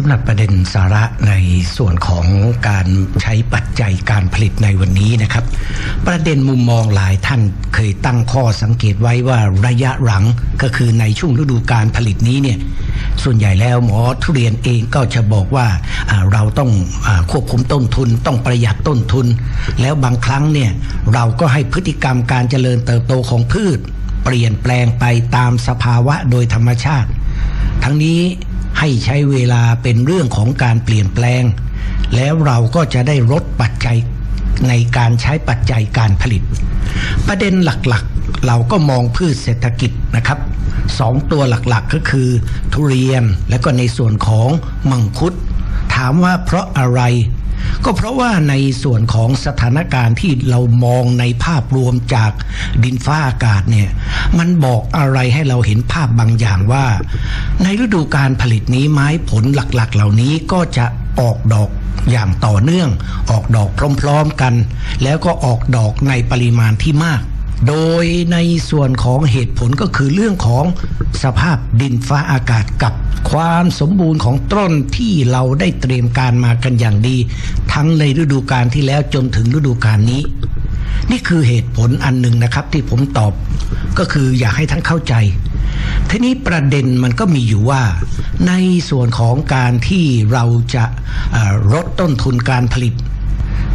สำหรับประเด็นสาระในส่วนของการใช้ปัจจัยการผลิตในวันนี้นะครับ ประเด็นมุมมองหลายท่านเคยตั้งข้อสังเกตไว้ว่าระยะหลังก็คือในช่วงฤดูการผลิตนี้เนี่ยส่วนใหญ่แล้วหมอทุเรียนเองก็จะบอกว่าเราต้องอควบคุมต้นทุน ต้องประหยัดต้นทุน แล้วบางครั้งเนี่ยเราก็ให้พฤติกรรมการเจริญเติบโตของพืช เปลี่ยนแปลงไปตามสภาวะโดยธรรมชาติ ทั้งนี้ ให้ใช้เวลาเป็นเรื่องของการเปลี่ยนแปลง แล้วเราก็จะได้ลดปัจจัยในการใช้ปัจจัยการผลิต ประเด็นหลักๆ เราก็มองพืชเศรษฐกิจนะครับสองตัวหลักๆก็คือ ทุเรียนและก็ในส่วนของมังคุด ถามว่าเพราะอะไร ก็เพราะว่าในส่วนของสถานการณ์ที่เรามองในภาพรวมจากดินฟ้าอากาศเนี่ยมันบอกอะไรให้เราเห็นภาพบางอย่างว่า ในฤดูการผลิตนี้ไม้ผลหลักๆ เหล่านี้ก็จะออกดอกอย่างต่อเนื่อง ออกดอกพร้อม ๆกัน แล้วก็ออกดอกในปริมาณที่มาก โดยในส่วนของเหตุผลก็คือเรื่องของสภาพดินฟ้าอากาศกับความสมบูรณ์ของต้นที่เราได้เตรียมการมากันอย่างดี ทั้งในฤดูกาลที่แล้วจนถึงฤดูกาลนี้ นี่คือเหตุผลอันหนึ่งนะครับที่ผมตอบก็คืออยากให้ท่านเข้าใจ ทีนี้ประเด็นมันก็มีอยู่ว่า ในส่วนของการที่เราจะลดต้นทุนการผลิต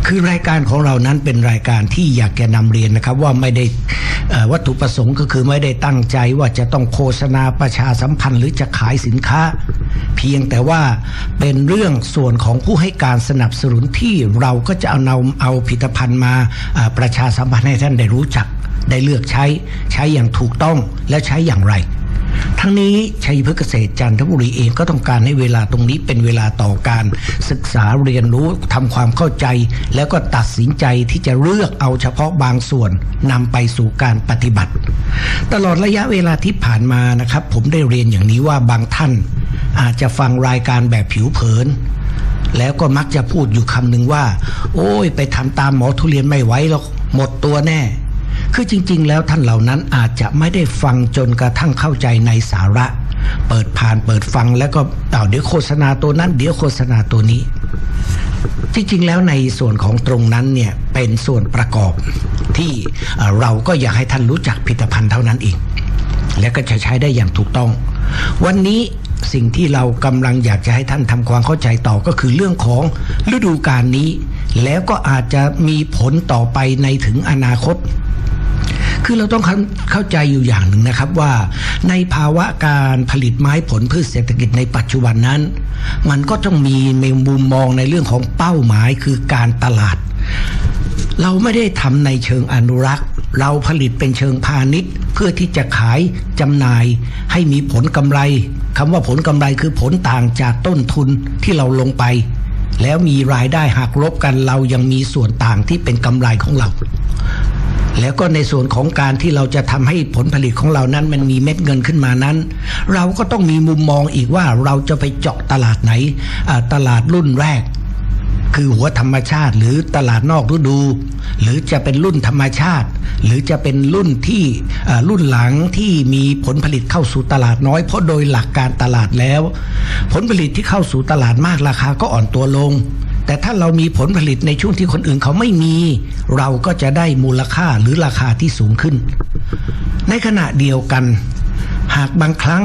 คือรายการของเรานั้นเป็นรายการที่อยากจะนำเรียนนะครับว่าไม่ได้วัตถุประสงค์ก็คือไม่ได้ตั้งใจว่าจะต้องโฆษณาประชาสัมพันธ์หรือจะขายสินค้า เพียงแต่ว่าเป็นเรื่องส่วนของผู้ให้การสนับสนุนที่เราก็จะเอานำเอาผลิตภัณฑ์มาประชาสัมพันธ์ให้ท่านได้รู้จักได้เลือกใช้ใช้อย่างถูกต้องและใช้อย่างไร ทั้งนี้ชัยพฤกษ์เกษตรจันทบุรีเองก็ต้องการให้เวลาตรงนี้เป็นเวลาต่อการศึกษาเรียนรู้ทำความเข้าใจ แล้วก็ตัดสินใจที่จะเลือกเอาเฉพาะบางส่วนนำไปสู่การปฏิบัติ ตลอดระยะเวลาที่ผ่านมานะครับ ผมได้เรียนอย่างนี้ว่าบางท่าน อาจจะฟังรายการแบบผิวเผินแล้วก็มักจะพูดอยู่คำหนึ่งว่า โอ้ย ไปทำตามหมอทุเรียนไม่ไหวหรอกหมดตัวแน่ คือจริง ๆ แล้วท่านเหล่านั้นอาจจะไม่ได้ฟังจนกระทั่งเข้าใจในสาระ เปิดผ่านเปิดฟังแล้วก็เอาเดี๋ยวโฆษณาตัวนั้น เดี๋ยวโฆษณาตัวนี้ จริง ๆ แล้วในส่วนของตรงนั้นเนี่ยเป็นส่วนประกอบที่เราก็อยากให้ท่านรู้จักผลิตภัณฑ์เท่านั้นเองและก็จะใช้ได้อย่างถูกต้อง วันนี้สิ่งที่เรากำลังอยากจะให้ท่านทำความเข้าใจต่อก็คือเรื่องของฤดูกาลนี้ แล้วก็อาจจะมีผลต่อไปในถึงอนาคต คือเราต้องเข้าใจอยู่อย่างหนึ่งนะครับว่า ในภาวะการผลิตไม้ผลพืชเศรษฐกิจในปัจจุบันนั้น มันก็ต้องมีในมุมมองในเรื่องของเป้าหมายคือการตลาด เราไม่ได้ทำในเชิงอนุรักษ์ เราผลิตเป็นเชิงพาณิชย์ เพื่อที่จะขายจำหน่ายให้มีผลกำไรคำว่าผลกำไรคือผลต่างจากต้นทุนที่เราลงไปแล้วมีรายได้หักลบกันเรายังมีส่วนต่างที่เป็นกำไรของเรา แล้วก็ในส่วนของการที่เราจะทำให้ผลผลิตของเรานั้นมันมีเม็ดเงินขึ้นมานั้น เราก็ต้องมีมุมมองอีกว่าเราจะไปเจาะตลาดไหนตลาดรุ่นแรก คือหัวธรรมชาติหรือตลาดนอกฤดู หรือจะเป็นรุ่นธรรมชาติ หรือจะเป็นรุ่นที่รุ่นหลังที่มีผลผลิตเข้าสู่ตลาดน้อย เพราะโดยหลักการตลาดแล้ว ผลผลิตที่เข้าสู่ตลาดมากราคาก็อ่อนตัวลง แต่ถ้าเรามีผลผลิตในช่วงที่คนอื่นเขาไม่มี เราก็จะได้มูลค่าหรือราคาที่สูงขึ้น ในขณะเดียวกัน หากบางครั้ง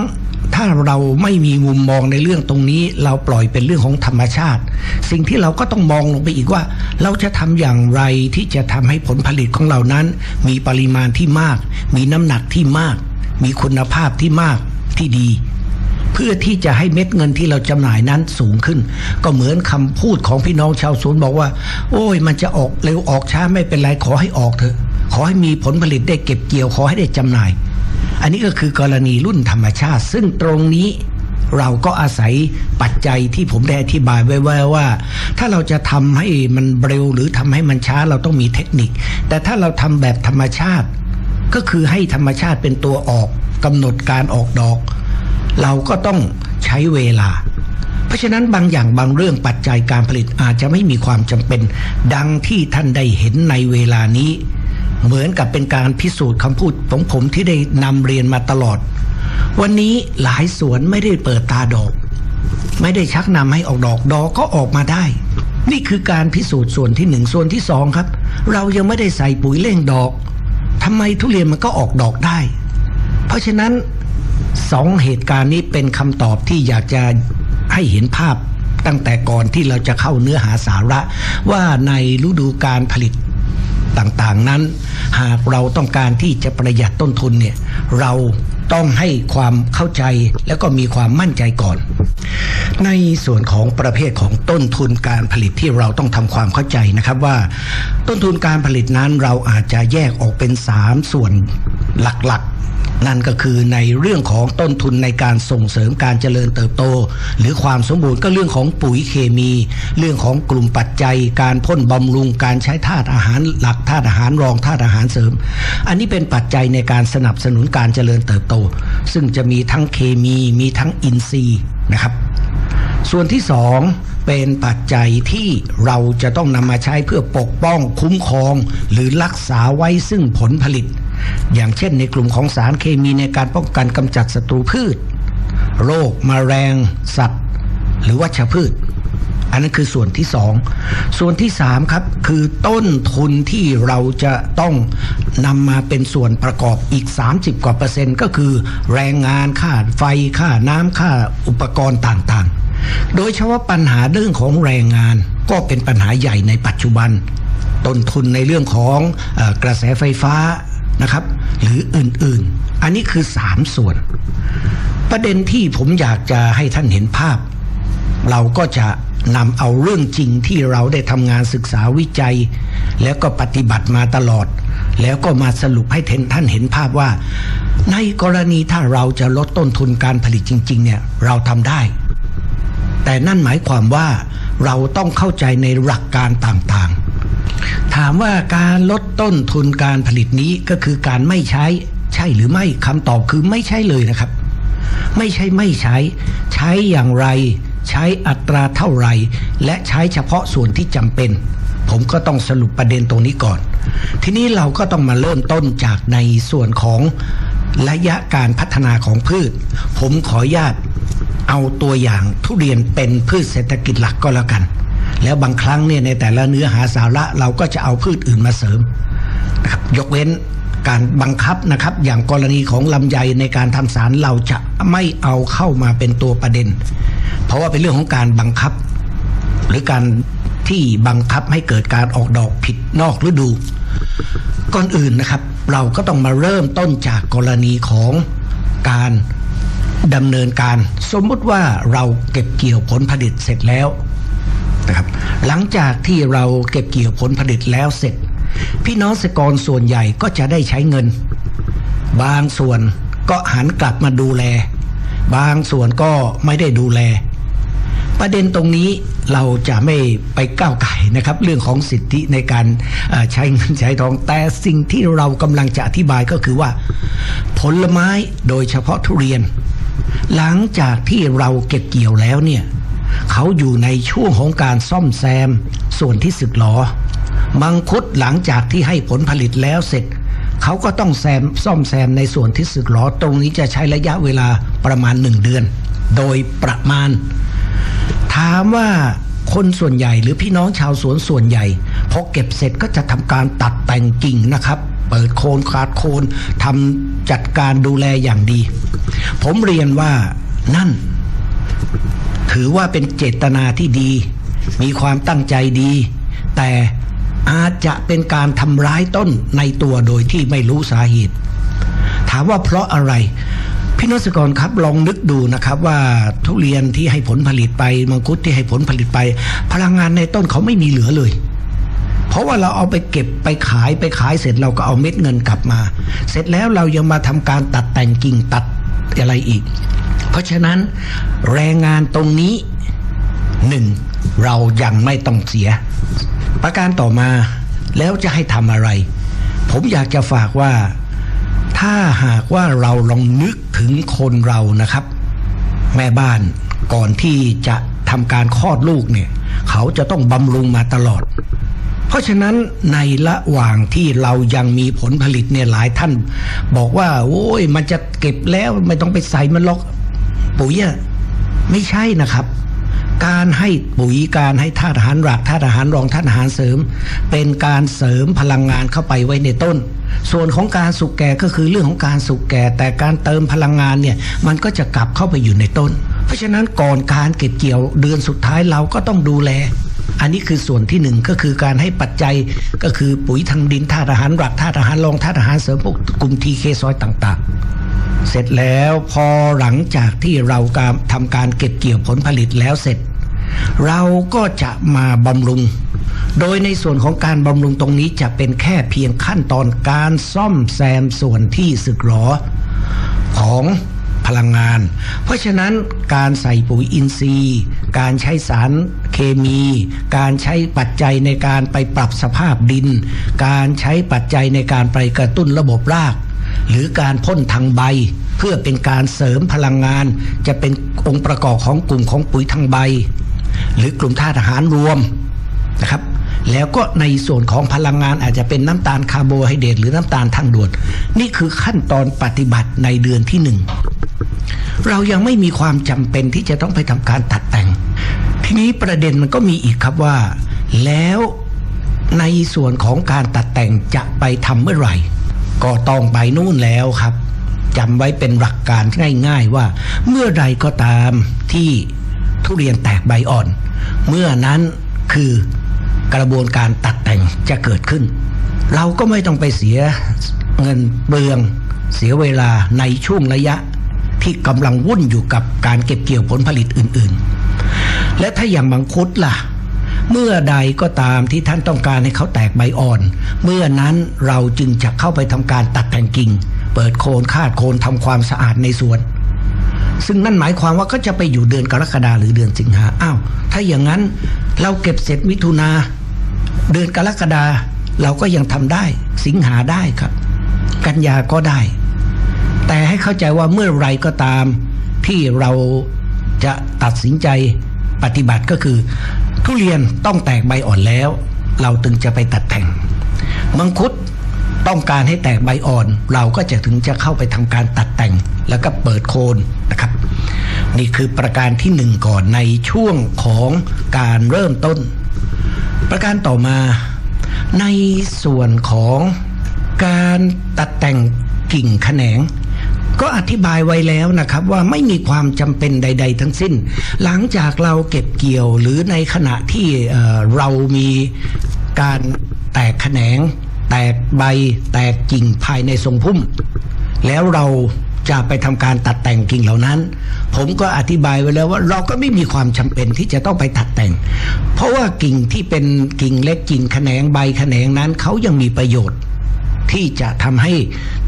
ถ้าเราไม่มีมุมมองในเรื่องตรงนี้ เราปล่อยเป็นเรื่องของธรรมชาติ สิ่งที่เราก็ต้องมองลงไปอีกว่า เราจะทำอย่างไรที่จะทำให้ผลผลิตของเรานั้น มีปริมาณที่มาก มีน้ำหนักที่มาก มีคุณภาพที่มากที่ดี พื่อที่จะให้เม็ดเงินที่เราจำหน่ายนั้นสูงขึ้น ก็เหมือนคำพูดของพี่น้องชาวสวนบอกว่า โอ้ย มันจะออกเร็วออกช้าไม่เป็นไรขอให้ออกเถอะ ขอให้มีผลผลิตได้เก็บเกี่ยวขอให้ได้จำหน่าย อันนี้ก็คือกรณีรุ่นธรรมชาติ ซึ่งตรงนี้เราก็อาศัยปัจจัยที่ผมได้อธิบายไว้ว่าถ้าเราจะทำให้มันเร็วหรือทำให้มันช้าเราต้องมีเทคนิค แต่ถ้าเราทำแบบธรรมชาติ ก็คือให้ธรรมชาติเป็นตัวออกกำหนดการออกดอก เราก็ต้องใช้เวลา เพราะฉะนั้นบางอย่างบางเรื่องปัจจัยการผลิตอาจจะไม่มีความจำเป็น ดังที่ท่านได้เห็นในเวลานี้ เหมือนกับเป็นการพิสูจน์คำพูดของผมที่ได้นำเรียนมาตลอด วันนี้หลายสวนไม่ได้เปิดตาดอก ไม่ได้ชักนำให้ออกดอกดอกก็ออกมาได้นี่คือการพิสูจน์ส่วนที่หนึ่งส่วนที่สองครับ เรายังไม่ได้ใส่ปุ๋ยเร่งดอกทำไมทุเรียนมันก็ออกดอกได้ เพราะฉะนั้น สองเหตุการณ์นี้เป็นคำตอบที่อยากจะให้เห็นภาพตั้งแต่ก่อนที่เราจะเข้าเนื้อหาสาระ ว่าในฤดูการผลิตต่างๆนั้น หากเราต้องการที่จะประหยัดต้นทุนเนี่ยเราต้องให้ความเข้าใจแล้วก็มีความมั่นใจก่อน ในส่วนของประเภทของต้นทุนการผลิตที่เราต้องทำความเข้าใจนะครับว่า ต้นทุนการผลิตนั้นเราอาจจะแยกออกเป็น 3 ส่วนหลักๆ นั่นก็คือในเรื่องของต้นทุนในการส่งเสริมการเจริญเติบโต หรือความสมบูรณ์ก็เรื่องของปุ๋ยเคมี เรื่องของกลุ่มปัจจัย การพ่นบำรุงการใช้ธาตุอาหารหลักธาตุอาหารรองธาตุอาหารเสริม อันนี้เป็นปัจจัยในการสนับสนุนการเจริญเติบโต ซึ่งจะมีทั้งเคมีมีทั้งอินทรีย์นะครับ ส่วนที่สองเป็นปัจจัยที่เราจะต้องนำมาใช้เพื่อปกป้องคุ้มครอง หรือรักษาไว้ซึ่งผลผลิต อย่างเช่นในกลุ่มของสารเคมีในการป้องกันกำจัดศัตรูพืช โรคมแมลงสัตว์ หรือวัชพืช อันนั้นคือส่วนที่สองส่วนที่สามครับคือต้นทุนที่เราจะต้องนำมาเป็นส่วนประกอบอีก 30 กว่าเปอร์เซ็นต์ก็คือแรงงานค่าไฟค่าน้ำค่าอุปกรณ์ต่างๆ โดยเฉพาะปัญหาเรื่องของแรงงานก็เป็นปัญหาใหญ่ในปัจจุบันต้นทุนในเรื่องของอกระแสไฟฟ้า นะครับ หรืออื่นๆ อันนี้คือ3ส่วน ประเด็นที่ผมอยากจะให้ท่านเห็นภาพ เราก็จะนำเอาเรื่องจริงที่เราได้ทำงานศึกษาวิจัย แล้วก็ปฏิบัติมาตลอด แล้วก็มาสรุปให้ท่านเห็นภาพว่า ในกรณีถ้าเราจะลดต้นทุนการผลิตจริง ๆ เนี่ยเราทำได้ แต่นั่นหมายความว่าเราต้องเข้าใจในหลักการต่างๆ ถามว่าการลดต้นทุนการผลิตนี้ก็คือการไม่ใช้ใช่หรือไม่คำตอบคือไม่ใช่เลยนะครับ ไม่ใช่ไม่ใช้ ใช้อย่างไร ใช้อัตราเท่าไร และใช้เฉพาะส่วนที่จำเป็น ผมก็ต้องสรุปประเด็นตรงนี้ก่อน ทีนี้เราก็ต้องมาเริ่มต้นจากในส่วนของระยะการพัฒนาของพืช ผมขออนุญาตเอาตัวอย่างทุเรียนเป็นพืชเศรษฐกิจหลักก็แล้วกัน แล้วบางครั้งเนี่ยในแต่ละเนื้อหาสาระเราก็จะเอาพืชอื่นมาเสริมนะครับยกเว้นการบังคับนะครับ อย่างกรณีของลำไยในการทำสารเราจะไม่เอาเข้ามาเป็นตัวประเด็น เพราะว่าเป็นเรื่องของการบังคับ หรือการที่บังคับให้เกิดการออกดอกผิดนอกฤดู ก่อนอื่นนะครับ เราก็ต้องมาเริ่มต้นจากกรณีของการดำเนินการ สมมุติว่าเราเก็บเกี่ยวผลผลิตเสร็จแล้ว นะครับ หลังจากที่เราเก็บเกี่ยวผลผลิตแล้วเสร็จ พี่น้องเกษตรกรส่วนใหญ่ก็จะได้ใช้เงิน บางส่วนก็หันกลับมาดูแล บางส่วนก็ไม่ได้ดูแล ประเด็นตรงนี้เราจะไม่ไปก้าวไก่นะครับ เรื่องของสิทธิในการใช้เงินใช้ทองแต่สิ่งที่เรากำลังจะอธิบายก็คือว่า ผลไม้โดยเฉพาะทุเรียน หลังจากที่เราเก็บเกี่ยวแล้วเนี่ย เขาอยู่ในช่วงของการซ่อมแซมส่วนที่สึกหรอ มังคุดหลังจากที่ให้ผลผลิตแล้วเสร็จ เขาก็ต้องแซมซ่อมแซมในส่วนที่สึกหรอ ตรงนี้จะใช้ระยะเวลาประมาณหนึ่งเดือน โดยประมาณ ถามว่าคนส่วนใหญ่หรือพี่น้องชาวสวนส่วนใหญ่พอเก็บเสร็จก็จะทำการตัดแต่งกิ่งนะครับเปิดโคนขาดโคนทำจัดการดูแลอย่างดี ผมเรียนว่านั่น ถือว่าเป็นเจตนาที่ดี มีความตั้งใจดี แต่อาจจะเป็นการทำร้ายต้นในตัวโดยที่ไม่รู้สาเหตุ ถามว่าเพราะอะไร พี่นศกรครับลองนึกดูนะครับว่าทุเรียนที่ให้ผลผลิตไป มังคุดที่ให้ผลผลิตไป พลังงานในต้นเขาไม่มีเหลือเลยเพราะว่าเราเอาไปเก็บไปขายไปขายเสร็จเราก็เอาเม็ดเงินกลับมา เสร็จแล้วเรายังมาทำการตัดแต่งกิ่งตัดอะไรอีก ราะฉะนั้นแรงงานตรงนี้หนึ่งเรายังไม่ต้องเสีย ประการต่อมาแล้วจะให้ทำอะไร ผมอยากจะฝากว่า ถ้าหากว่าเราลองนึกถึงคนเรานะครับ แม่บ้านก่อนที่จะทำการคลอดลูกเนี่ย เขาจะต้องบำรุงมาตลอด เพราะฉะนั้นในระหว่างที่เรายังมีผลผลิตเนี่ยหลายท่าน บอกว่า โอ้ยมันจะเก็บแล้วไม่ต้องไปใส่มันหรอก ปุ๋ยอะไม่ใช่นะครับ การให้ปุ๋ยการให้ธาตุอาหารหลักธาตุอาหารรองธาตุอาหารเสริม เป็นการเสริมพลังงานเข้าไปไว้ในต้น ส่วนของการสุกแก่ก็คือเรื่องของการสุกแก่ แต่การเติมพลังงานเนี่ยมันก็จะกลับเข้าไปอยู่ในต้น เพราะฉะนั้นก่อนการเก็บเกี่ยวเดือนสุดท้ายเราก็ต้องดูแลอันนี้คือส่วนที่หนึ่งก็คือการให้ปัจจัยก็คือปุ๋ยทางดินธาตุอาหารหลักธาตุอาหารรองธาตุอาหารเสริมพวกกลุ่มทีเคซอยต่าง ๆ เสร็จแล้วพอหลังจากที่เราการทำการเก็บเกี่ยวผลผลิตแล้วเสร็จ เราก็จะมาบำรุง โดยในส่วนของการบำรุงตรงนี้จะเป็นแค่เพียงขั้นตอนการซ่อมแซมส่วนที่สึกหรอของพลังงาน เพราะฉะนั้นการใส่ปุ๋ยอินทรีย์ การใช้สารเคมี การใช้ปัจจัยในการไปปรับสภาพดิน การใช้ปัจจัยในการไปกระตุ้นระบบราก หรือการพ่นทางใบ เพื่อเป็นการเสริมพลังงาน จะเป็นองค์ประกอบของกลุ่มของปุ๋ยทางใบ หรือกลุ่มธาตุอาหารรวมนะครับแล้วก็ในส่วนของพลังงานอาจจะเป็นน้ำตาลคาร์โบไฮเดรตหรือน้ำตาลทางด่วน นี่คือขั้นตอนปฏิบัติในเดือนที่หนึ่งเรายังไม่มีความจำเป็นที่จะต้องไปทำการตัดแต่ง ทีนี้ประเด็นมันก็มีอีกครับว่า แล้วในส่วนของการตัดแต่งจะไปทำเมื่อไหร่ ก็ต้องไปนู่นแล้วครับจำไว้เป็นหลักการง่าย ๆว่า เมื่อใดก็ตามที่ทุเรียนแตกใบอ่อน เมื่อนั้นคือกระบวนการตัดแต่งจะเกิดขึ้น เราก็ไม่ต้องไปเสียเงินเปลืองเสียเวลาในช่วงระยะที่กำลังวุ่นอยู่กับการเก็บเกี่ยวผลผลิตอื่น ๆ และถ้าอย่างมังคุดล่ะ เมื่อใดก็ตามที่ท่านต้องการให้เขาแตกใบอ่อน เมื่อนั้นเราจึงจะเข้าไปทำการตัดแต่งกิ่ง เปิดโคนคาดโคนทำความสะอาดในสวน ซึ่งนั่นหมายความว่าก็จะไปอยู่เดือนกรกฎาหรือเดือนสิงหาอ้าวถ้าอย่างนั้นเราเก็บเสร็จมิถุนาเดือนกรกฎาเราก็ยังทำได้สิงหาได้ครับ กันยาก็ได้ แต่ให้เข้าใจว่าเมื่อไรก็ตามที่เราจะตัดสินใจปฏิบัติก็คือ ทุเรียนต้องแตกใบอ่อนแล้ว เราถึงจะไปตัดแต่ง มังคุดต้องการให้แตกใบอ่อน เราก็จะถึงจะเข้าไปทำการตัดแต่ง แล้วก็เปิดโคนนะครับ นี่คือประการที่หนึ่งก่อนในช่วงของการเริ่มต้น ประการต่อมาในส่วนของการตัดแต่งกิ่งแขนง ก็อธิบายไว้แล้วนะครับว่าไม่มีความจำเป็นใด ๆ ทั้งสิ้น หลังจากเราเก็บเกี่ยวหรือในขณะที่เเรามีการแตกแขนง แตกใบแตกกิ่งภายในทรงพุ่ม แล้วเราจะไปทำการตัดแต่งกิ่งเหล่านั้น ผมก็อธิบายไว้แล้วว่าเราก็ไม่มีความจำเป็นที่จะต้องไปตัดแต่ง เพราะว่ากิ่งที่เป็นกิ่งเล็กกิ่งแขนงใบแขนงนั้นเขายังมีประโยชน์ ที่จะทำให้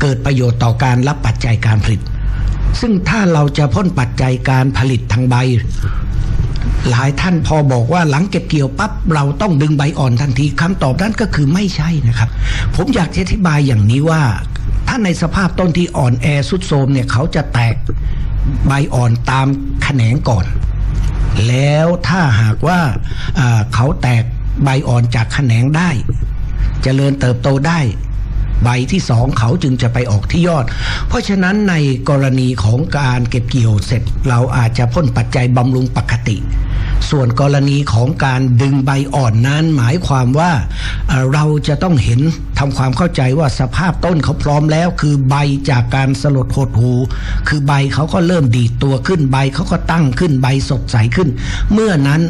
เกิดประโยชน์ต่อการรับปัจจัยการผลิต ซึ่งถ้าเราจะพ่นปัจจัยการผลิตทางใบ หลายท่านพอบอกว่าหลังเก็บเกี่ยวปั๊บเราต้องดึงใบอ่อนทันทีคำตอบนั้นก็คือไม่ใช่นะครับ ผมอยากอธิบายอย่างนี้ว่า ถ้าในสภาพต้นที่อ่อนแอสุดโทมเนี่ยเขาจะแตกใบอ่อนตามแขนงก่อน แล้วถ้าหากว่าอ่าเขาแตกใบอ่อนจากแขนงได้เจริญเติบโตได้ ใบที่สองเขาจึงจะไปออกที่ยอด เพราะฉะนั้นในกรณีของการเก็บเกี่ยวเสร็จ เราอาจจะพ่นปัจจัยบำรุงปกติ ส่วนกรณีของการดึงใบอ่อนนั้นหมายความว่าเราจะต้องเห็นทำความเข้าใจว่าสภาพต้นเขาพร้อมแล้ว คือใบจากการสลดหดหู คือใบเขาก็เริ่มดีดตัวขึ้นใบเขาก็ตั้งขึ้นใบสดใสขึ้น เมื่อนั้น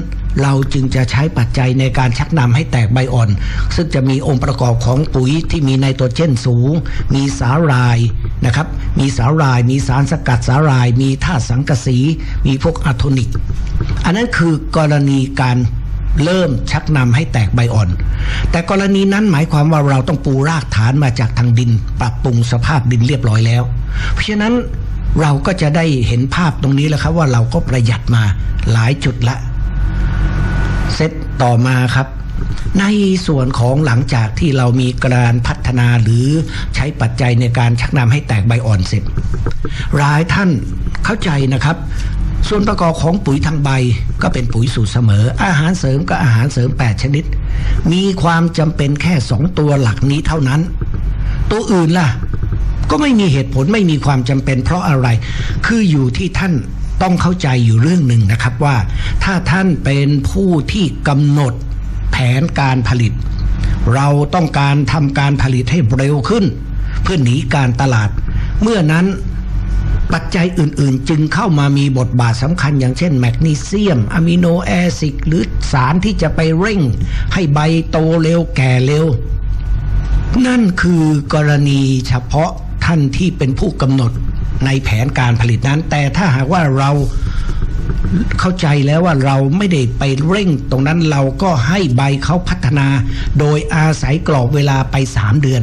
เราจึงจะใช้ปัจจัยในการชักนำให้แตกใบอ่อน ซึ่งจะมีองค์ประกอบของปุ๋ยที่มีไนโตรเจนสูง มีสาหร่ายนะครับ มีสาหร่าย มีสารสกัดสาหร่าย มีธาตุสังกะสี มีพวกอะโทนิก อันนั้นคือกรณีการเริ่มชักนำให้แตกใบอ่อน แต่กรณีนั้นหมายความว่าเราต้องปูรากฐานมาจากทางดิน ปรับปรุงสภาพดินเรียบร้อยแล้ว เพราะฉะนั้นเราก็จะได้เห็นภาพตรงนี้แล้วครับว่าเราก็ประหยัดมาหลายจุดละ เซตต่อมาครับ ในส่วนของหลังจากที่เรามีการพัฒนาหรือใช้ปัจจัยในการชักนำให้แตกใบอ่อนเสร็จหลายท่านเข้าใจนะครับส่วนประกอบของปุ๋ยทางใบก็เป็นปุ๋ยสูตรเสมอ อาหารเสริมก็อาหารเสริม 8 ชนิด มีความจำเป็นแค่ 2 ตัวหลักนี้เท่านั้น ตัวอื่นล่ะ ก็ไม่มีเหตุผลไม่มีความจำเป็นเพราะอะไร คืออยู่ที่ท่าน ต้องเข้าใจอยู่เรื่องหนึ่งนะครับว่า ถ้าท่านเป็นผู้ที่กำหนดแผนการผลิต เราต้องการทำการผลิตให้เร็วขึ้น เพื่อหนีการตลาด เมื่อนั้นปัจจัยอื่นๆ จึงเข้ามามีบทบาทสำคัญอย่างเช่นแมกนีเซียมอะมิโนแอซิดหรือสารที่จะไปเร่ง ให้ใบโตเร็วแก่เร็ว นั่นคือกรณีเฉพาะท่านที่เป็นผู้กำหนด ในแผนการผลิตนั้น แต่ถ้าหากว่าเราเข้าใจแล้วว่าเราไม่ได้ไปเร่งตรงนั้นเราก็ให้ใบเขาพัฒนา โดยอาศัยกรอบเวลาไปสามเดือน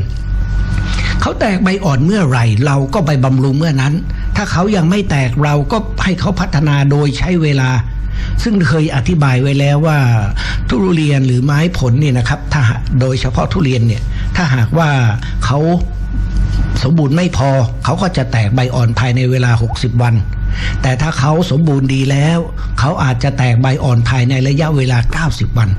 เขาแตกใบอ่อนเมื่อไหร่ เราก็ไปบำรุงเมื่อนั้น ถ้าเขายังไม่แตกเราก็ให้เขาพัฒนาโดยใช้เวลา ซึ่งเคยอธิบายไว้แล้วว่า ทุเรียนหรือไม้ผลเนี่ยนะครับ ถ้าโดยเฉพาะทุเรียนเนี่ยถ้าหากว่าเขา มบูรณ์ไม่พอ เขาก็จะแตกใบอ่อนภายในเวลา 60 วัน แต่ถ้าเขาสมบูรณ์ดีแล้ว เขาอาจจะแตกใบอ่อนภายในระยะเวลา 90 วัน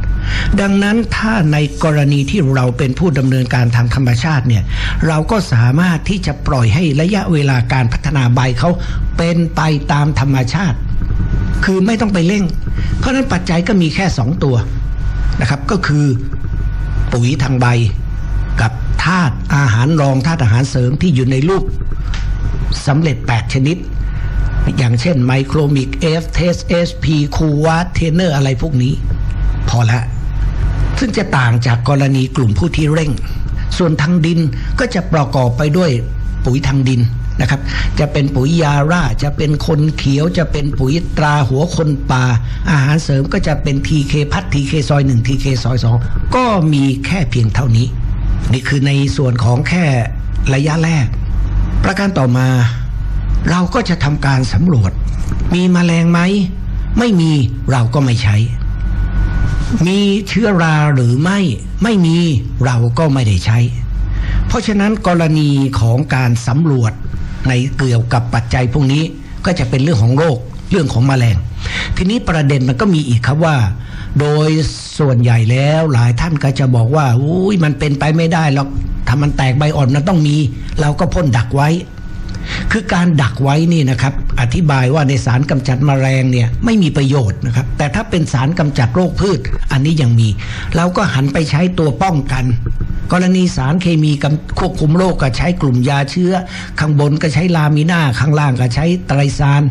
ดังนั้นถ้าในกรณีที่เราเป็นผู้ดำเนินการทางธรรมชาติเนี่ยเราก็สามารถที่จะปล่อยให้ระยะเวลาการพัฒนาใบเขาเป็นไปตามธรรมชาติ คือไม่ต้องไปเร่ง เพราะนั้นปัจจัยก็มีแค่ 2 ตัวนะครับก็คือปุ๋ยทางใบกับาตุอาหารรองธาตุอาหารเสริมที่อยู่ในรูปสำเร็จ 8 ชนิด อย่างเช่นไมโครมิกเอฟเทสเอสพีคูวาเทเนอร์อะไรพวกนี้ พอละ ซึ่งจะต่างจากกรณีกลุ่มผู้ที่เร่ง ส่วนทางดินก็จะประกอบไปด้วยปุ๋ยทางดินนะครับ จะเป็นปุ๋ยยาร่า จะเป็นคนเขียว จะเป็นปุ๋ยตราหัวคนป่า อาหารเสริมก็จะเป็นทีเคพัดทีเคซอยหนึ่งทีเคซอยสองก็มีแค่เพียงเท่านี้ นี่คือในส่วนของแค่ระยะแรก ประการต่อมา เราก็จะทำการสำรวจ มีมแมลงไหม ไม่มีเราก็ไม่ใช้ มีเชื้อราหรือไม่ ไม่มีเราก็ไม่ได้ใช้ เพราะฉะนั้นกรณีของการสำรวจในเกี่ยวกับปัจจัยพวกนี้ก็จะเป็นเรื่องของโรค เรื่องของแมลง ทีนี้ประเด็นมันก็มีอีกครับว่า โดยส่วนใหญ่แล้วหลายท่านก็จะบอกว่าอุ้ยมันเป็นไปไม่ได้หรอกถ้ามันแตกใบอ่อนมันต้องมี เราก็พ่นดักไว้ คือการดักไว้นี่นะครับ อธิบายว่าในสารกำจัดแมลงเนี่ยไม่มีประโยชน์นะครับ แต่ถ้าเป็นสารกำจัดโรคพืช อันนี้ยังมี เราก็หันไปใช้ตัวป้องกันกรณีสารเคมีกควบคุมโรคก็ใช้กลุ่มยาเชื้อ ข้างบนก็ใช้ลามิน่าข้างล่างก็ใช้ไตรซาน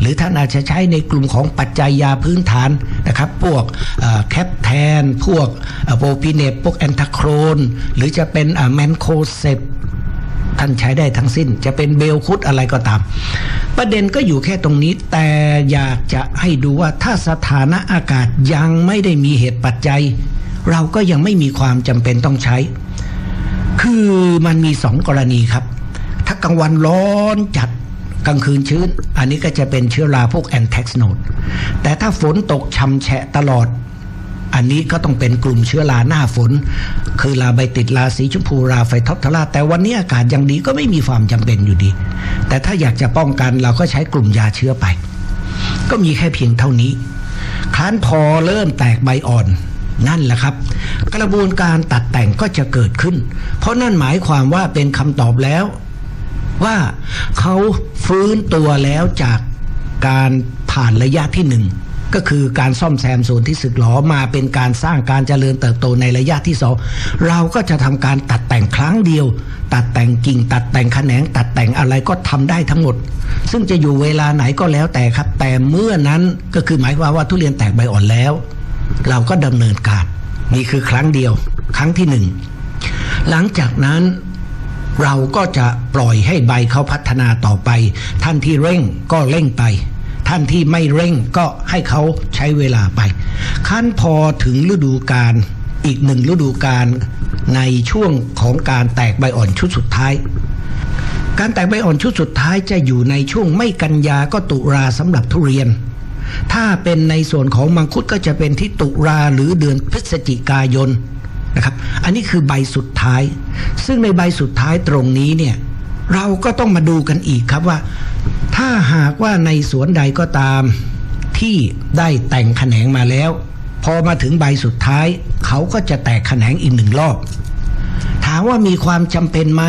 หรือท่านอาจจะใช้ในกลุ่มของปัจจัยยาพื้นฐานนะครับ พวกแคปแทน พวกโปรพิเนปพวกแอนทาโครน หรือจะเป็นแมนโคเซปท่านใช้ได้ทั้งสิ้น จะเป็นเบลคุดอะไรก็ตาม ประเด็นก็อยู่แค่ตรงนี้ แต่อยากจะให้ดูว่าถ้าสถานะอากาศยังไม่ได้มีเหตุปัจจัย เราก็ยังไม่มีความจำเป็นต้องใช้ คือมันมีสองกรณีครับ ถ้ากลางวันร้อนจัด กลางคืนชื้น อันนี้ก็จะเป็นเชื้อราพวกแอนแท็กโนดแต่ถ้าฝนตกช่ำแฉะตลอด อันนี้ก็ต้องเป็นกลุ่มเชื้อราหน้าฝน คือราใบติดราสีชมพูราไฟท็อปทาราแต่วันนี้อากาศยังดีก็ไม่มีความจำเป็นอยู่ดี แต่ถ้าอยากจะป้องกันเราก็ใช้กลุ่มยาเชื้อไป ก็มีแค่เพียงเท่านี้ครั้นพอเริ่มแตกใบอ่อนนั่นแหละครับ กระบวนการตัดแต่งก็จะเกิดขึ้น เพราะนั่นหมายความว่าเป็นคำตอบแล้ว ว่าเขาฟื้นตัวแล้วจากการผ่านระยะที่หนึ่งก็คือการซ่อมแซมส่วนที่สึกหรอมาเป็นการสร้างการเจริญเติบโตในระยะที่สองเราก็จะทำการตัดแต่งครั้งเดียว ตัดแต่งกิ่ง ตัดแต่งแขนง ตัดแต่งอะไรก็ทำได้ทั้งหมด ซึ่งจะอยู่เวลาไหนก็แล้วแต่ครับ แต่เมื่อนั้นก็คือหมายความว่าทุเรียนแตกใบอ่อนแล้ว เราก็ดำเนินการนี่คือครั้งเดียว ครั้งที่หนึ่งหลังจากนั้น เราก็จะปล่อยให้ใบเขาพัฒนาต่อไป ท่านที่เร่งก็เร่งไป ท่านที่ไม่เร่งก็ให้เขาใช้เวลาไป ขั้นพอถึงฤดูกาลอีกหนึ่งฤดูกาลในช่วงของการแตกใบอ่อนชุดสุดท้าย การแตกใบอ่อนชุดสุดท้ายจะอยู่ในช่วงไม่กันยาก็ตุราสำหรับทุเรียน ถ้าเป็นในส่วนของมังคุดก็จะเป็นที่ตุราหรือเดือนพฤศจิกายน นะครับ อันนี้คือใบสุดท้าย ซึ่งในใบสุดท้ายตรงนี้เนี่ยเราก็ต้องมาดูกันอีกครับว่า ถ้าหากว่าในสวนใดก็ตามที่ได้แต่งแขนงมาแล้ว พอมาถึงใบสุดท้าย เขาก็จะแตกแขนงอีกหนึ่งรอบ ถามว่ามีความจำเป็นไหม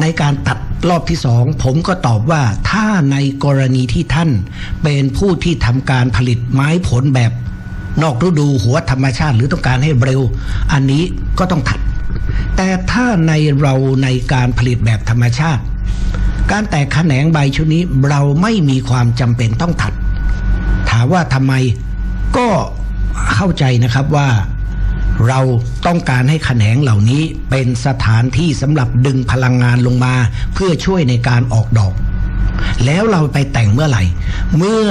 ในการตัดรอบที่สองผมก็ตอบว่าถ้าในกรณีที่ท่านเป็นผู้ที่ทำการผลิตไม้ผลแบบ นอกฤดูหัวธรรมชาติหรือต้องการให้เร็ว อันนี้ก็ต้องถัด แต่ถ้าในเราในการผลิตแบบธรรมชาติ การแตกแขนงใบชุดนี้เราไม่มีความจำเป็นต้องถัด ถามว่าทำไมก็เข้าใจนะครับว่าเราต้องการให้แขนงเหล่านี้เป็นสถานที่สำหรับดึงพลังงานลงมา เพื่อช่วยในการออกดอก แล้วเราไปแต่งเมื่อไหร่ เมื่อ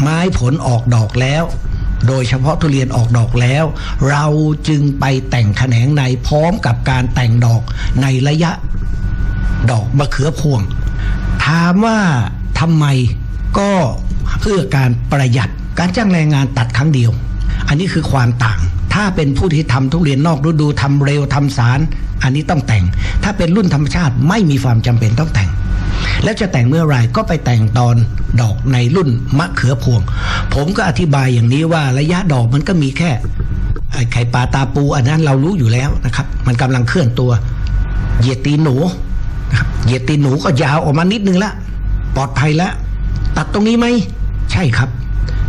ไม้ผลออกดอกแล้ว โดยเฉพาะทุเรียนออกดอกแล้ว เราจึงไปแต่งแขนงในพร้อมกับการแต่งดอกในระยะดอกมะเขือพวง ถามว่าทำไมก็เพื่อการประหยัดการจ้างแรงงานตัดครั้งเดียว อันนี้คือความต่าง ถ้าเป็นผู้ที่ทำทุเรียนนอกฤดูทำเร็วทำสาร อันนี้ต้องแต่ง ถ้าเป็นรุ่นธรรมชาติไม่มีความจำเป็นต้องแต่ง แล้วจะแต่งเมื่อไรก็ไปแต่งตอนดอกในรุ่นมะเขือพวง ผมก็อธิบายอย่างนี้ว่าระยะดอกมันก็มีแค่ไข่ปลาตาปู อันนั้นเรารู้อยู่แล้วนะครับ มันกำลังเคลื่อนตัวเหยียดตีหนูนะครับเหยียดตีหนูก็ยาวออกมานิดนึงละปลอดภัยแล้วตัดตรงนี้ไหมใช่ครับ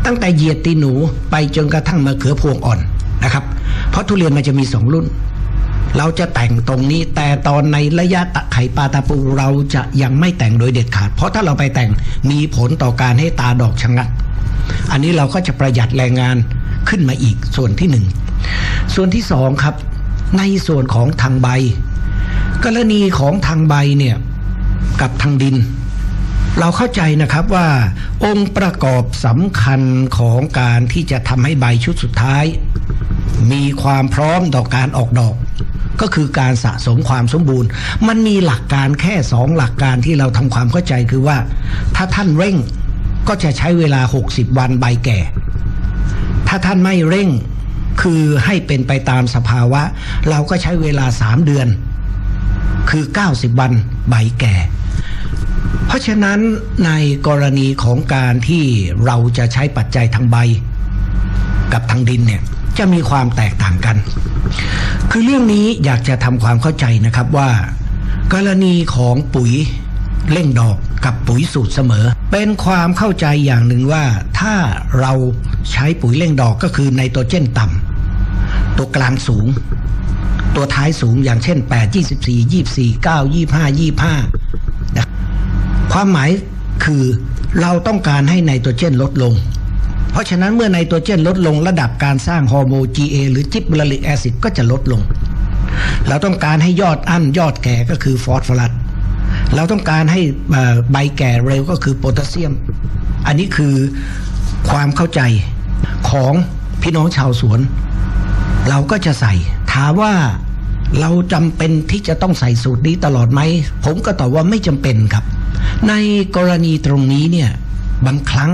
ตั้งแต่เหยียดตีหนูไปจนกระทั่งมะเขือพวงอ่อนนะครับ เพราะทุเรียนมันจะมีสองรุ่น เราจะแต่งตรงนี้แต่ตอนในระยะตะไข่ปลาตาปูเราจะยังไม่แต่งโดยเด็ดขาด เพราะถ้าเราไปแต่งมีผลต่อการให้ตาดอกชะงัก อันนี้เราก็จะประหยัดแรงงานขึ้นมาอีกส่วนที่หนึ่งส่วนที่สองครับ ในส่วนของทางใบ กรณีของทางใบเนี่ยกับทางดิน เราเข้าใจนะครับว่า องค์ประกอบสำคัญของการที่จะทำให้ใบชุดสุดท้าย มีความพร้อมต่อการออกดอก ก็คือการสะสมความสมบูรณ์ มันมีหลักการแค่สองหลักการที่เราทำความเข้าใจคือว่า ถ้าท่านเร่งก็จะใช้เวลา 60 วันใบแก่ ถ้าท่านไม่เร่งคือให้เป็นไปตามสภาวะ เราก็ใช้เวลา 3 เดือน คือ 90 วันใบแก่ เพราะฉะนั้นในกรณีของการที่เราจะใช้ปัจจัยทางใบ กับทางดินเนี่ยจะมีความแตกต่างกัน คือเรื่องนี้อยากจะทำความเข้าใจนะครับว่า กรณีของปุ๋ยเร่งดอกกับปุ๋ยสูตรเสมอ เป็นความเข้าใจอย่างหนึ่งว่า ถ้าเราใช้ปุ๋ยเร่งดอกก็คือไนโตรเจนต่ำตัวกลางสูง ตัวท้ายสูงอย่างเช่น 8 24 24 9 25 25นะความหมายคือเราต้องการให้ไนโตรเจนลดลง ราะฉะนั้นเมื่อไนโตรเจนลดลงระดับการสร้างฮอร์โมน GA หรือจิบลาริกแอซิดก็จะลดลง เราต้องการให้ยอดอั้นยอดแก่ก็คือฟอสฟอรัสเราต้องการให้ใบแก่เร็วก็คือโพแทสเซียม อันนี้คือความเข้าใจของพี่น้องชาวสวน เราก็จะใส่ ถามว่าเราจำเป็นที่จะต้องใส่สูตรนี้ตลอดไหม ผมก็ตอบว่าไม่จำเป็นครับ ในกรณีตรงนี้เนี่ยบางครั้ง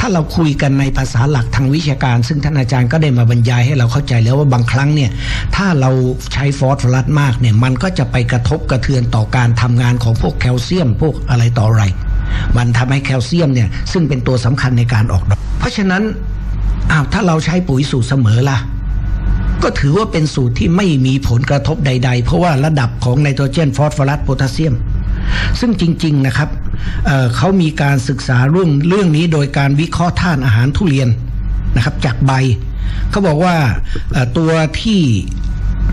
ถ้าเราคุยกันในภาษาหลักทางวิชาการ ซึ่งท่านอาจารย์ก็ได้มาบรรยายให้เราเข้าใจแล้วว่าบางครั้งเนี่ยถ้าเราใช้ฟอสฟอรัสมากเนี่ยมันก็จะไปกระทบกระเทือนต่อการทำงานของพวกแคลเซียม พวกอะไรต่ออะไร มันทำให้แคลเซียมเนี่ยซึ่งเป็นตัวสำคัญในการออกดอก เพราะฉะนั้นอ้าวถ้าเราใช้ปุ๋ยสูตรเสมอล่ะก็ถือว่าเป็นสูตรที่ไม่มีผลกระทบใด ๆ เพราะว่าระดับของไนโตรเจนฟอสฟอรัสโพแทสเซียม ซึ่งจริง ๆ นะครับ เเขามีการศึกษาเรื่องเรื่องนี้โดยการวิเคราะห์ธาตุอาหารทุเรียนนะครับ จากใบ เขาบอกว่าตัวที่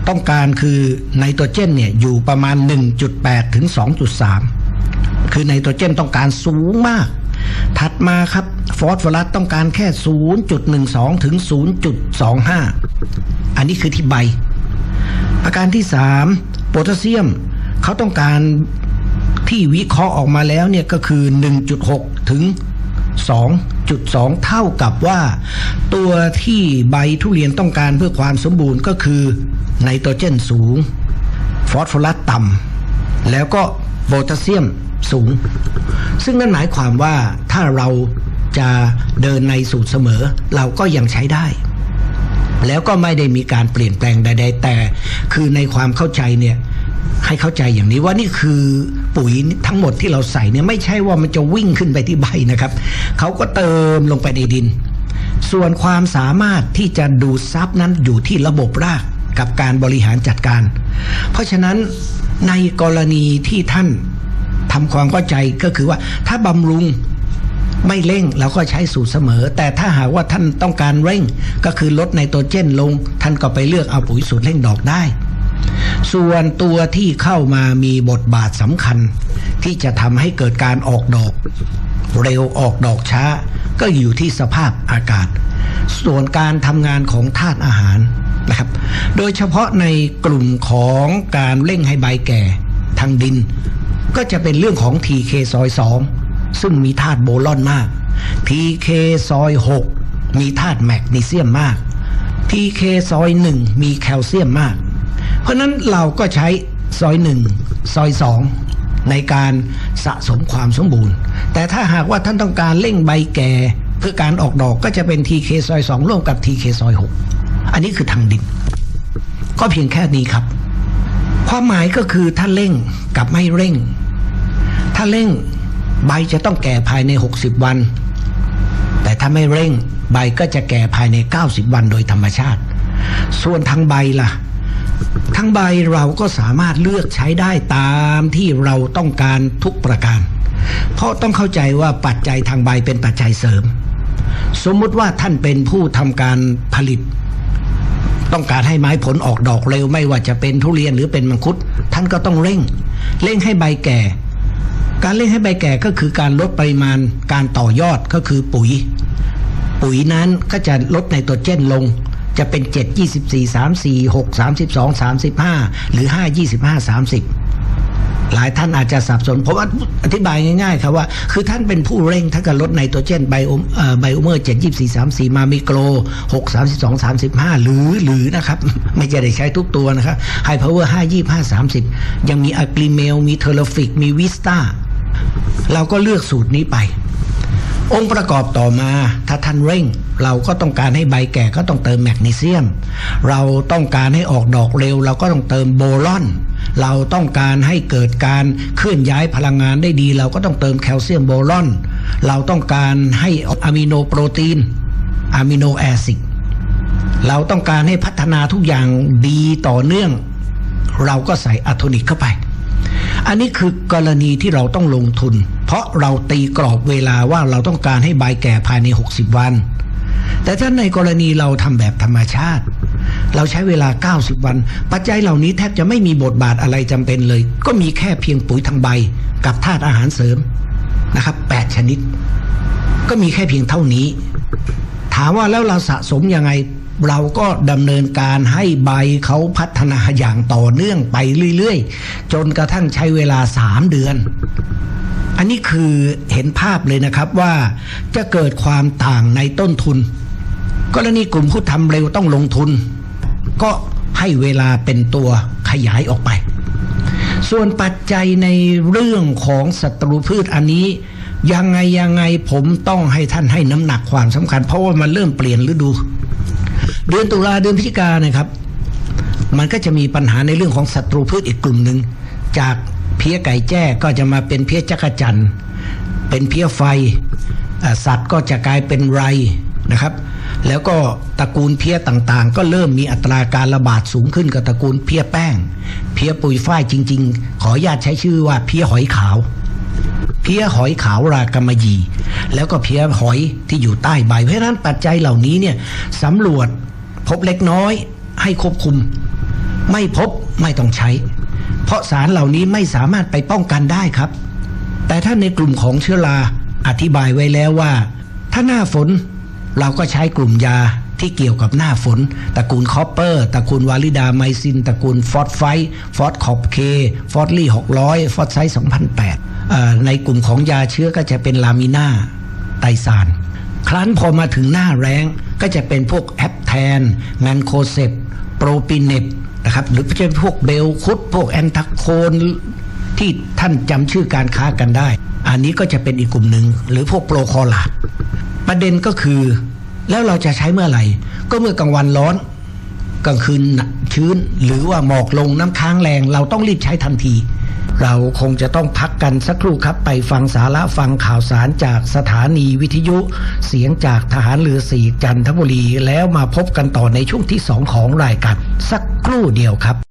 ต้องการคือไนโตรเจนเนี่ยอยู่ประมาณ 1.8 ถึง 2.3 คือไนโตรเจนต้องการสูงมาก ถัดมาครับฟอสฟอรัสต้องการแค่ 0.12 ถึง 0.25 อันนี้คือที่ใบประการที่ 3 โพแทสเซียมเขาต้องการ ที่วิเคราะห์ออกมาแล้วเนี่ยก็คือ 1.6 ถึง 2.2 เท่ากับว่า ตัวที่ใบทุเรียนต้องการเพื่อความสมบูรณ์ก็คือไนโตรเจนสูง ฟอสฟอรัสต่ำแล้วก็โพแทสเซียมสูง ซึ่งนั่นหมายความว่าถ้าเราจะเดินในสูตรเสมอ เราก็ยังใช้ได้ แล้วก็ไม่ได้มีการเปลี่ยนแปลงใด ๆ แต่ คือในความเข้าใจเนี่ย ให้เข้าใจอย่างนี้ว่านี่คือปุ๋ยทั้งหมดที่เราใส่เนี่ยไม่ใช่ว่ามันจะวิ่งขึ้นไปที่ใบนะครับเขาก็เติมลงไปในดิน ส่วนความสามารถที่จะดูดซับนั้นอยู่ที่ระบบรากกับการบริหารจัดการ เพราะฉะนั้นในกรณีที่ท่านทำความเข้าใจก็คือว่าถ้าบำรุงไม่เร่งเราก็ใช้สูตรเสมอ แต่ถ้าหากว่าท่านต้องการเร่งก็คือลดไนโตรเจนลง ท่านก็ไปเลือกเอาปุ๋ยสูตรเร่งดอกได้ ส่วนตัวที่เข้ามามีบทบาทสำคัญ ที่จะทำให้เกิดการออกดอก เร็วออกดอกช้า ก็อยู่ที่สภาพอากาศ ส่วนการทำงานของธาตุอาหารนะครับ โดยเฉพาะในกลุ่มของการเร่งให้ใบแก่ทางดิน ก็จะเป็นเรื่องของ TK ซอย2ซึ่งมีธาตุโบรอนมาก TK ซอย6มีธาตุแมกนีเซียมมาก TK ซอย1มีแคลเซียมมาก เพราะนั้นเราก็ใช้ซอย1ซอย2ในการสะสมความสมบูรณ์ แต่ถ้าหากว่าท่านต้องการเร่งใบแก่เพื่อการออกดอกก็จะเป็น TK ซอย 2 ร่วมกับ TK ซอย 6 อันนี้คือทางดิน ก็เพียงแค่นี้ครับ ความหมายก็คือถ้าเร่งกับไม่เร่ง ถ้าเร่งใบจะต้องแก่ภายใน 60 วัน แต่ถ้าไม่เร่งใบก็จะแก่ภายใน 90 วันโดยธรรมชาติ ส่วนทางใบล่ะ ทั้งใบเราก็สามารถเลือกใช้ได้ตามที่เราต้องการทุกประการ เพราะต้องเข้าใจว่าปัจจัยทางใบเป็นปัจจัยเสริม สมมุติว่าท่านเป็นผู้ทำการผลิต ต้องการให้ไม้ผลออกดอกเร็วไม่ว่าจะเป็นทุเรียนหรือเป็นมังคุด ท่านก็ต้องเร่ง เร่งให้ใบแก่ การเร่งให้ใบแก่ก็คือการลดปริมาณการต่อยอดก็คือปุ๋ย ปุ๋ยนั้นก็จะลดไนโตรเจนลง จะเป็น 7 24 3 4 6 32 35 หรือ 5 25 30 หลายท่านอาจจะสับสนผมอธิบายง่ายๆครับว่า คือท่านเป็นผู้เร่งถ้าเกิดลดไนโตรเจนไบโอเอ่อไบโอเมอร์7 24 34มามิโกร6 32 35หรือหรือนะครับ ไม่จะได้ใช้ทุกตัวนะครับไฮพาวเวอร์5 25 30ยังมีอะกริเมลมีเทเลฟิกมีวิสตาเราก็เลือกสูตรนี้ไป องค์ประกอบต่อมาถ้าท่านเร่ง เราก็ต้องการให้ใบแก่ก็ต้องเติมแมกนีเซียม เราต้องการให้ออกดอกเร็ว เราก็ต้องเติมโบรอน เราต้องการให้เกิดการเคลื่อนย้ายพลังงานได้ดี เราก็ต้องเติมแคลเซียมโบรอน เราต้องการให้อะมิโนโปรตีนอะมิโนแอซิดเราต้องการให้พัฒนาทุกอย่างดีต่อเนื่อง เราก็ใส่อะโทนิกเข้าไป อันนี้คือกรณีที่เราต้องลงทุน เพราะเราตีกรอบเวลาว่าเราต้องการให้ใบแก่ภายใน 60 วัน แต่ถ้าในกรณีเราทำแบบธรรมชาติ เราใช้เวลา 90 วัน ปัจจัยเหล่านี้แทบจะไม่มีบทบาทอะไรจำเป็นเลย ก็มีแค่เพียงปุ๋ยทางใบ กับธาตุอาหารเสริมนะครับ 8 ชนิด ก็มีแค่เพียงเท่านี้ ถามว่าแล้วเราสะสมยังไง เราก็ดำเนินการให้ใบเขาพัฒนาอย่างต่อเนื่องไปเรื่อยๆ จนกระทั่งใช้เวลา3เดือน อันนี้คือเห็นภาพเลยนะครับว่าจะเกิดความต่างในต้นทุน กรณีกลุ่มผู้ทำเร็วต้องลงทุน ก็ให้เวลาเป็นตัวขยายออกไป ส่วนปัจจัยในเรื่องของศัตรูพืชอันนี้ยังไงยังไงผมต้องให้ท่านให้น้ำหนักความสำคัญ เพราะว่ามันเริ่มเปลี่ยนฤดู เดือนตุลาเดือนพฤศจิกานะครับ มันก็จะมีปัญหาในเรื่องของศัตรูพืชอีกกลุ่มหนึ่งจากเพี้ยไก่แจ้ก็จะมาเป็นเพี้ยจักรจันเป็นเพี้ยไฟ สัตว์ก็จะกลายเป็นไรนะครับ แล้วก็ตระกูลเพี้ยต่างๆ ก็เริ่มมีอัตราการระบาดสูงขึ้นกับตระกูลเพี้ยแป้ง เพี้ยปุ๋ยฝ้ายจริง ๆ ขออนุญาตใช้ชื่อว่าเพี้ยหอยขาว เพี้ยหอยขาวรากำมยี แล้วก็เพี้ยหอยที่อยู่ใต้ใบ เพราะฉะนั้นปัจจัยเหล่านี้เนี่ยสำรวจพบเล็กน้อยให้ควบคุม ไม่พบไม่ต้องใช้ เพราะสารเหล่านี้ไม่สามารถไปป้องกันได้ครับ แต่ถ้าในกลุ่มของเชื้อราอธิบายไว้แล้วว่า ถ้าหน้าฝนเราก็ใช้กลุ่มยา ที่เกี่ยวกับหน้าฝนตระกูลคอปเปอร์ตระกูลวาลิดาไมซินตระกูลฟอสไฟฟอสคอปเคฟอสลี่600 ฟอสไซส์2008 ในกลุ่มของยาเชื้อก็จะเป็นลามิน่าไตซานครั้นพอมาถึงหน้าแรงก็จะเป็นพวกแอปแทนแมนโคเซปโปรปิเนตนะครับหรือจะเป็นพวกเบลคุดพวกแอนทักโคนที่ท่านจำชื่อการค้ากันได้ อันนี้ก็จะเป็นอีกกลุ่มหนึ่งหรือพวกโปรคอลาดประเด็นก็คือ แล้วเราจะใช้เมื่อไหร่ ก็เมื่อกลางวันร้อนกลางคืนชื้น หรือว่าหมอกลงน้ำค้างแรง เราต้องรีบใช้ทันที เราคงจะต้องพักกันสักครู่ครับ ไปฟังสาระฟังข่าวสารจากสถานีวิทยุ เสียงจากทหารเรือสีจันทบุรี แล้วมาพบกันต่อในช่วงที่สองของรายการสักครู่เดียวครับ